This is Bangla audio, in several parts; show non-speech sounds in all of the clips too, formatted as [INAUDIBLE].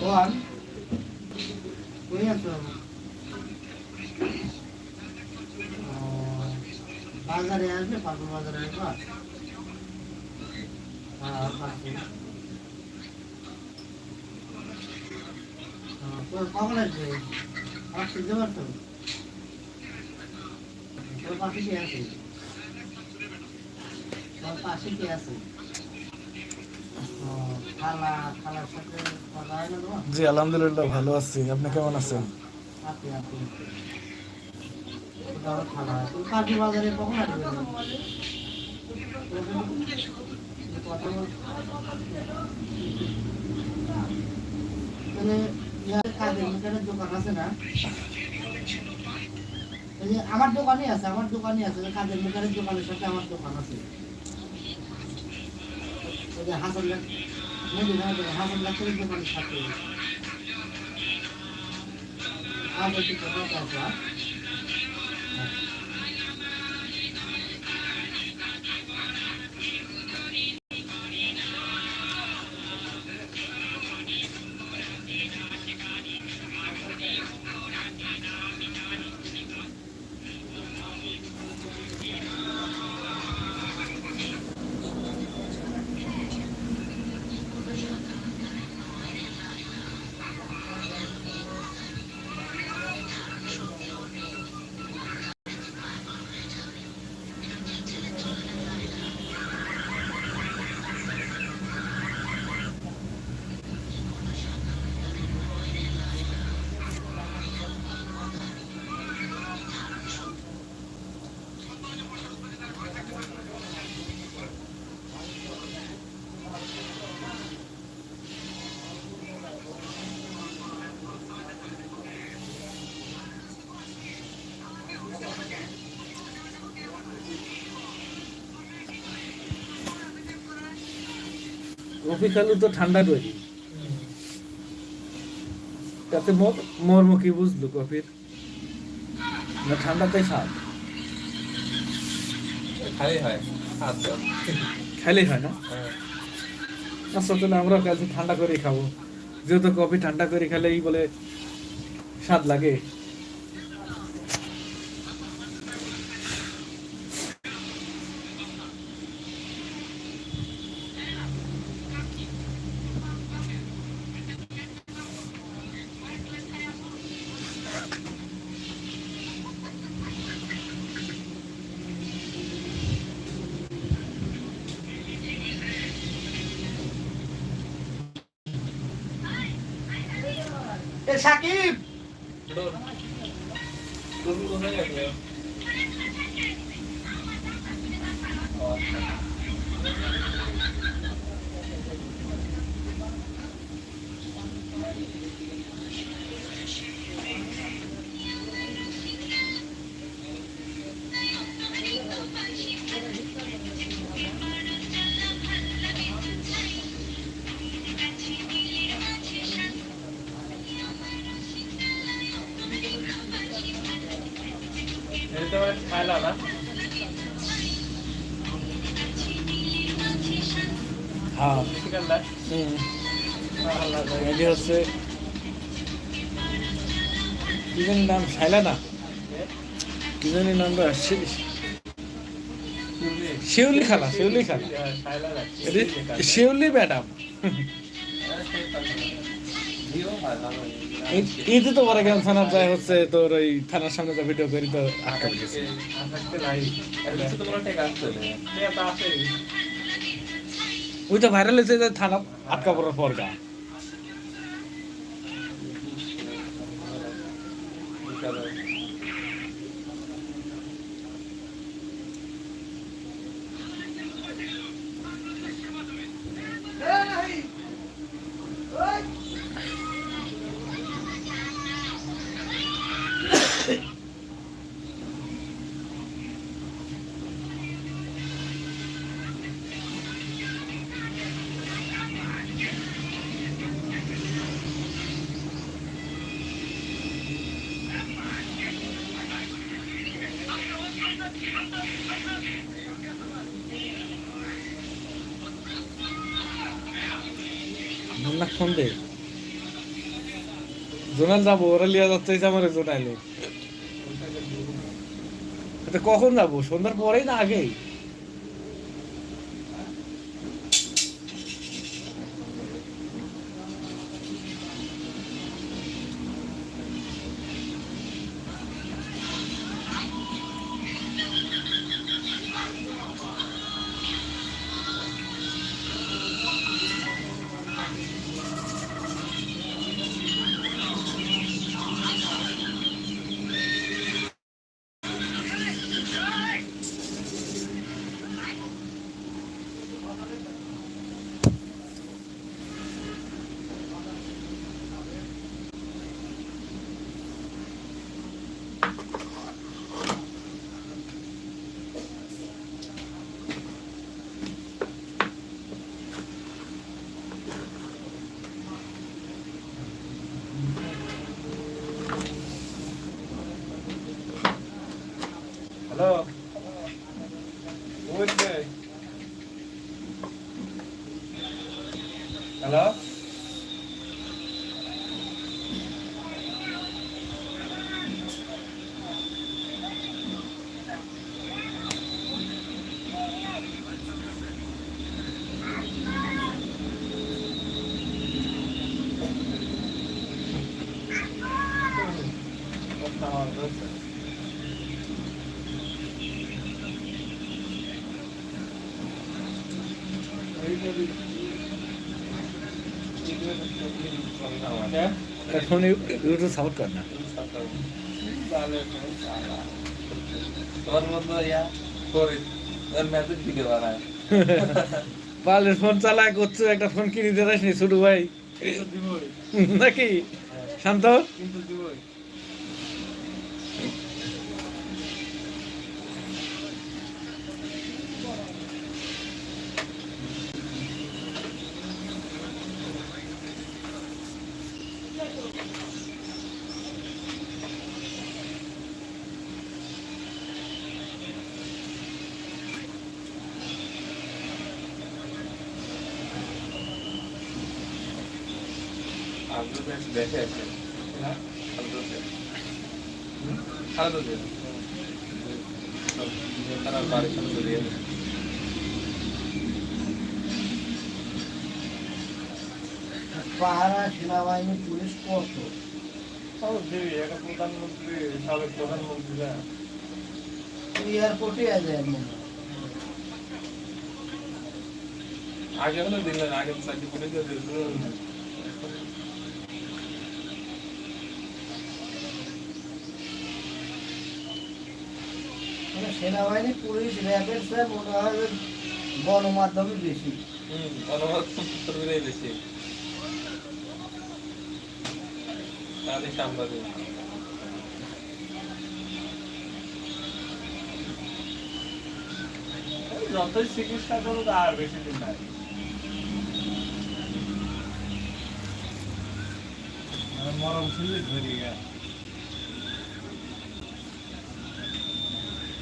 কোন কই আছো বাজারে আসবে পাকুর বাজারে আসবা হ্যাঁ কখন আসবে? আমার শুনতে পারছ তোর পাশে কে আছে? তোর পাশে কে আছে ও, খালা খালার সাথে কথা হয় না তোমার জি আলহামদুলিল্লাহ ভালো আছি। আপনি কেমন আছেন? মেকারের দোকান আছে? আমার দোকানই আছে আমার কাজের মেকারের দোকানের সাথে আমার দোকান আছে। হাসান সাথে। খালু তো ঠান্ডা তৈরি তাতে মর্ম কি বুঝলো কফির। না ঠান্ডাতেই স্বাদ খালি হয় খাইলেই হয় না? আচ্ছা তাহলে আমরা কালকে ঠান্ডা করে খাব। যেহেতু কফি ঠান্ডা করে খেলেই বলে স্বাদ লাগে। এ সাকিব! না হ্যাঁ। চিকেন না হুম। এটি হচ্ছে কি জানি নাম শাইলা না কি জানি নামটা শিউলি। খালা শিউলি খালা। না শিউলি ম্যাডাম। ঈদে তো পরে গেলাম থানার যায় হচ্ছে তোর ওই থানার সামনে তো ভিডিও করি তো আটকা গেছে। ওই তো ভাইরাল হয়েছে যে থানা আটকা পড়ার পর গা। না সন্ধে জোনাল যাব, ওরা লিয়া যাচ্ছে আমার জোনাইলে কখন যাব? সন্ধ্যার পরেই না আগেই? এখন ইউটিউব সাপোর্ট কর না। [LAUGHS] পালের ফোন চালায় করছ একটা ফোন কিনে দিতে নি ছোট ভাই। নাকি? শান্ত কিন্তু দিবই আব্দুল বেশ দেখে আছে না আব্দুল বেশ খারাপ হচ্ছে তারা বাড়ির সামনে চলে যাবে পাহারা সেনাবাহিনী পুলিশ কত প্রধানমন্ত্রী সাবেক প্রধানমন্ত্রীরা এয়ারপোর্টে। আগে হলে দিলেন আগে চাকরি করে দিয়ে দিলেন সেনাবাহিনী পুলিশ র্যাবের স্যার মনে হয় গণমাধ্যমে বেশি। হুম বেশি। তাহলে সাংবাদিক। যতই চিকিৎসা করুক আর বেশি দিন নাই। মরম ছিল ধরে গেল এরা বাসে বহু দিন এরা বিদেশে বেটারও আইছে না একসাথে আর বেটা বাবা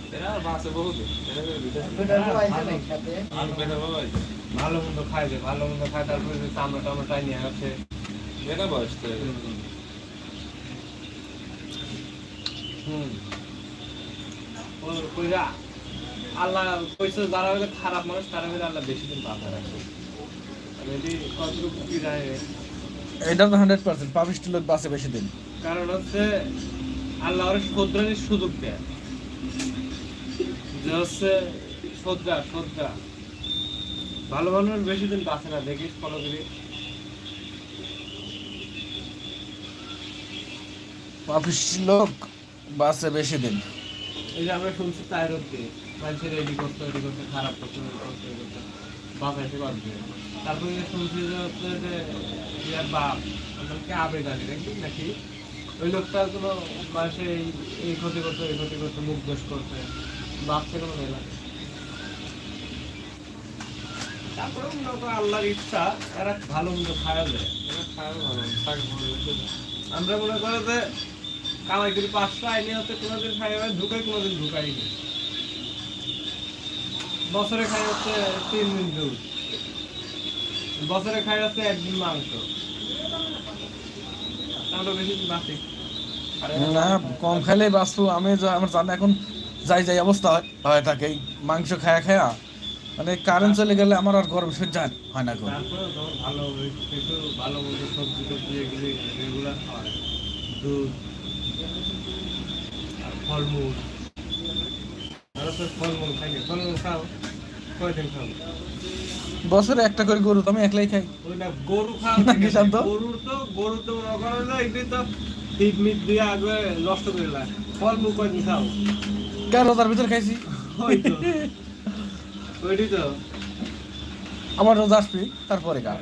ভালো মন্দ যে ভালো মন্দ খায় তারপরে চামড়া টামড়া টাই নিয়ে আসে বেটা বয়স তো হুম আল্লাহ কইছে যারা হইলে খারাপ মানুষ তারা হইলে আল্লাহ বেশি দিন বাঁচা রাখে এটি কতটুকু কি যায় এটা তো হান্ড্রেড পার্সেন্ট পাবিষ্টি লোক বাসে বেশি দিন। কারণ হচ্ছে আল্লাহ ওর শোধরানির সুযোগ দেয়। হচ্ছে শ্রদ্ধা শ্রদ্ধা ভালো মানুষ বেশি দিন বাঁচে না দেখিস ফলো করি পাবিষ্টি লোক বাসে বেশি দিন। এই যে আমরা শুনছি তাই রোডে মানুষের রেডি করতে রেডি করতে খারাপ করতে রেডি করতে রেডি করতে এসে বাঁধবে তারপরে শুনছি যে হচ্ছে যে ইয়ার বাপ কি আবেগ আলী নাকি নাকি? ওই লোকটা কোনো মানুষের এই এই ক্ষতি করতে এই ক্ষতি করতে মুখ দোষ করতে বাপ কোনো মেলা তারপরে মূলত আল্লাহর ইচ্ছা এরা ভালো মন্দ আমরা মনে করে যে কামাই করি পাঁচশো আইনি হচ্ছে কোনোদিন খাই ঢুকাই কোনোদিন বছরে খাই হচ্ছে তিন দিন দুধ। বছরে খাই হচ্ছে একদিন মাংস। আমরা বেশি বাঁচি। না কম খাইলে বাঁচবো। আমি যা- আমার জানা এখন যাই যাই অবস্থা হয়- থাকে মাংস খায়া খায়া মানে কারেন্ট চলে গেলে আমার আর গরম সহ্য হয়- হয় না গো। তারপরে তোমার ভালো ওই কিছু ভালো মতো সবজি টবজি এগুলি রেগুলার খাওয়ায় দুধ আর ফলমূল। তারা তো ফলমূল খাই না। ফলমূল খাও কয়দিন খাও? বছরে একটা করে গরু তো আমি একলাই খাই। গরু খাও না, ঠিক কি আছে। শান্ত? গরুর তো গরু তো মনে করো না এগুলি তো ফিট মিট দিয়ে আগে নষ্ট করে লাগে ফলমূল কয়দিন খাও? রোজার ভিতর খাইছি। আমার রোজা আসবি তারপরে তো